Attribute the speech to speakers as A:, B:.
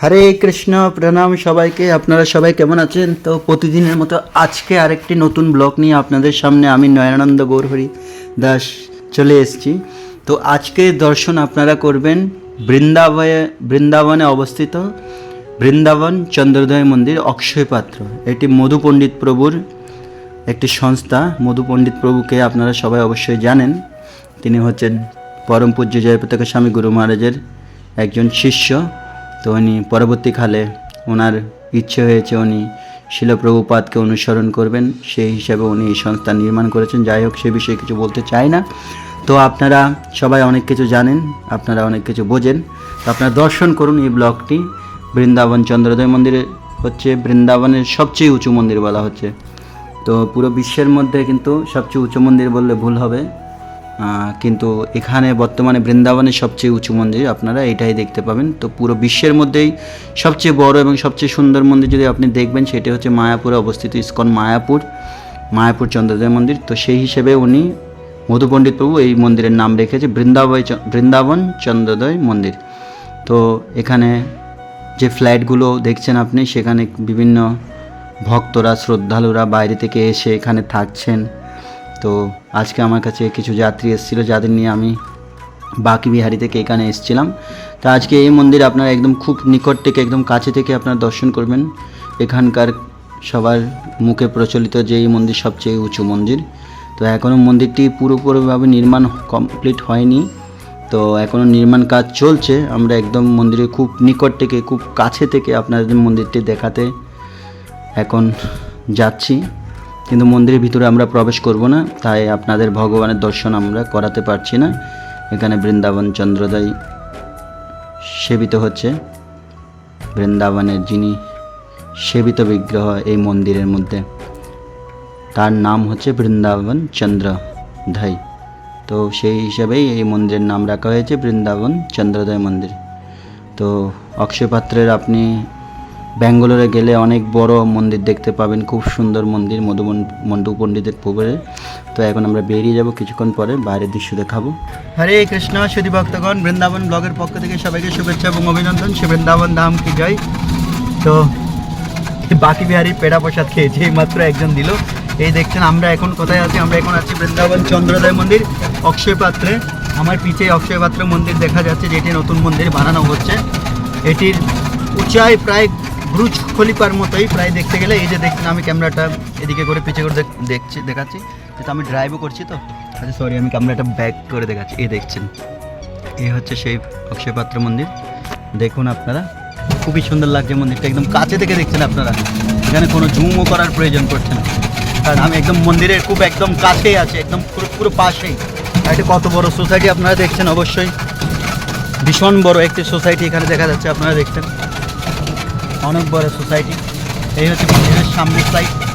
A: হরে কৃষ্ণ, প্রণাম সবাইকে। আপনারা সবাই কেমন আছেন? তো প্রতিদিনের মতো আজকে আরেকটি নতুন ব্লগ নিয়ে আপনাদের সামনে আমি নয়নানন্দ গৌরহরি দাস চলে এসেছি। তো আজকে দর্শন আপনারা করবেন বৃন্দাবনে বৃন্দাবনে অবস্থিত বৃন্দাবন চন্দ্রোদয় মন্দির অক্ষয় পাত্র। এটি মধু পণ্ডিত প্রভুর একটি সংস্থা। মধু পণ্ডিত প্রভুকে আপনারা সবাই অবশ্যই জানেন। তিনি হচ্ছেন পরম পূজ্য জয়পতাকা স্বামী গুরু মহারাজের একজন শিষ্য। তো উনি পরবর্তীকালে ওনার ইচ্ছে হয়েছে উনি শিলপ্রভুপাদকে অনুসরণ করবেন। সেই হিসাবে উনি এই সংস্থা নির্মাণ করেছেন। যাই হোক, সে বিষয়ে কিছু বলতে চাই না। তো আপনারা সবাই অনেক কিছু জানেন, আপনারা অনেক কিছু বোঝেন। তো আপনারা দর্শন করুন এই ব্লগটি। বৃন্দাবন চন্দ্রোদয় মন্দিরে হচ্ছে বৃন্দাবনের সবচেয়ে উঁচু মন্দির বলা হচ্ছে। তো পুরো বিশ্বের মধ্যে কিন্তু সবচেয়ে উঁচু মন্দির বললে ভুল হবে। কিন্তু এখানে বর্তমানে বৃন্দাবনের সবচেয়ে উঁচু মন্দির আপনারা এটাই দেখতে পাবেন। তো পুরো বিশ্বের মধ্যেই সবচেয়ে বড় এবং সবচেয়ে সুন্দর মন্দির যদি আপনি দেখবেন, সেটি হচ্ছে মায়াপুরে অবস্থিত ইস্কন মায়াপুর মায়াপুর চন্দ্রোদয় মন্দির। তো সেই হিসেবে উনি মধু পণ্ডিত প্রভু এই মন্দিরের নাম রেখেছে বৃন্দাবয় বৃন্দাবন চন্দ্রোদয় মন্দির। তো এখানে যে ফ্ল্যাটগুলো দেখছেন আপনি, সেখানে বিভিন্ন ভক্তরা, শ্রদ্ধালুরা বাইরে থেকে এসে এখানে থাকছেন। তো আজকে আমার কাছে কিছু যাত্রী এসেছিল যাদের নিয়ে আমি বাকি বিহারি থেকে এখানে এসেছিলাম। তো আজকে এই মন্দির আপনারা একদম খুব নিকট থেকে, একদম কাছে থেকে আপনারা দর্শন করবেন। এখানকার সবার মুখে প্রচলিত যে এই মন্দির, সবচেয়ে উঁচু মন্দির। তো এখনও মন্দিরটি পুরোপুরিভাবে নির্মাণ কমপ্লিট হয়নি। তো এখনও নির্মাণ কাজ চলছে। আমরা একদম মন্দিরের খুব নিকট থেকে, খুব কাছে থেকে আপনাদের মন্দিরটি দেখাতে এখন যাচ্ছি। কিন্তু মন্দিরের ভিতরে আমরা প্রবেশ করব না, তাই আপনাদের ভগবানের দর্শন আমরা করাতে পারছি না। এখানে বৃন্দাবন চন্দ্রোদয় সেবিত হচ্ছে। বৃন্দাবনের যিনি সেবিত বিগ্রহ এই মন্দিরের মধ্যে, তার নাম হচ্ছে বৃন্দাবন চন্দ্রধাই তো সেই হিসাবেই এই মন্দিরের নাম রাখা হয়েছে বৃন্দাবন চন্দ্রদয় মন্দির। তো অক্ষয়পাত্রের আপনি ব্যাঙ্গালোরে গেলে অনেক বড় মন্দির দেখতে পাবেন। খুব সুন্দর মন্দির, মধুবন মন্ডু পণ্ডিতের পুকুরে। তো এখন আমরা বেরিয়ে যাব কিছুক্ষণ পরে, বাইরের দৃশ্য দেখাবো। হরে কৃষ্ণ, সুধী ভক্তগণ, বৃন্দাবন ব্লগের পক্ষ থেকে সবাইকে শুভেচ্ছা এবং অভিনন্দন। সে বৃন্দাবন ধাম কি জয়? তো বাকি বিহারি পেড়া প্রসাদ খেয়েছি এই মাত্র একজন দিল। এই দেখছেন, আমরা এখন কোথায় আছি? আমরা এখন আছি বৃন্দাবন চন্দ্রোদয় মন্দির, অক্ষয় পাত্রে। আমার পিছে অক্ষয় পাত্র মন্দির দেখা যাচ্ছে, যেটি নতুন মন্দির বানানো হচ্ছে। এটির উঁচাই প্রায় ব্রুজ খলিপার মতোই প্রায় দেখতে গেলে। এই যে দেখছেন আমি ক্যামেরাটা এদিকে করে পিছে করে দেখ- দেখছি, দেখাচ্ছি। যেহেতু আমি ড্রাইভও করছি তো আচ্ছা সরি আমি ক্যামেরাটা ব্যাক করে দেখাচ্ছি। এই দেখছেন এই হচ্ছে সেই অক্ষয় পাত্র মন্দির। দেখুন আপনারা, খুবই সুন্দর লাগছে মন্দিরটা। একদম কাছে থেকে দেখছেন আপনারা। এখানে কোনো জুমও করার প্রয়োজন পড়ছে না। কারণ আমি একদম মন্দিরের খুব একদম কাছেই আছে, একদম পুরো পুরো পাশেই। এটা কত বড় সোসাইটি আপনারা দেখছেন? অবশ্যই। ভীষণ বড় একটি সোসাইটি এখানে দেখা যাচ্ছে, আপনারা দেখছেন। অনেক বড় সোসাইটি। এই হচ্ছে মন্দিরের সামনের সাইড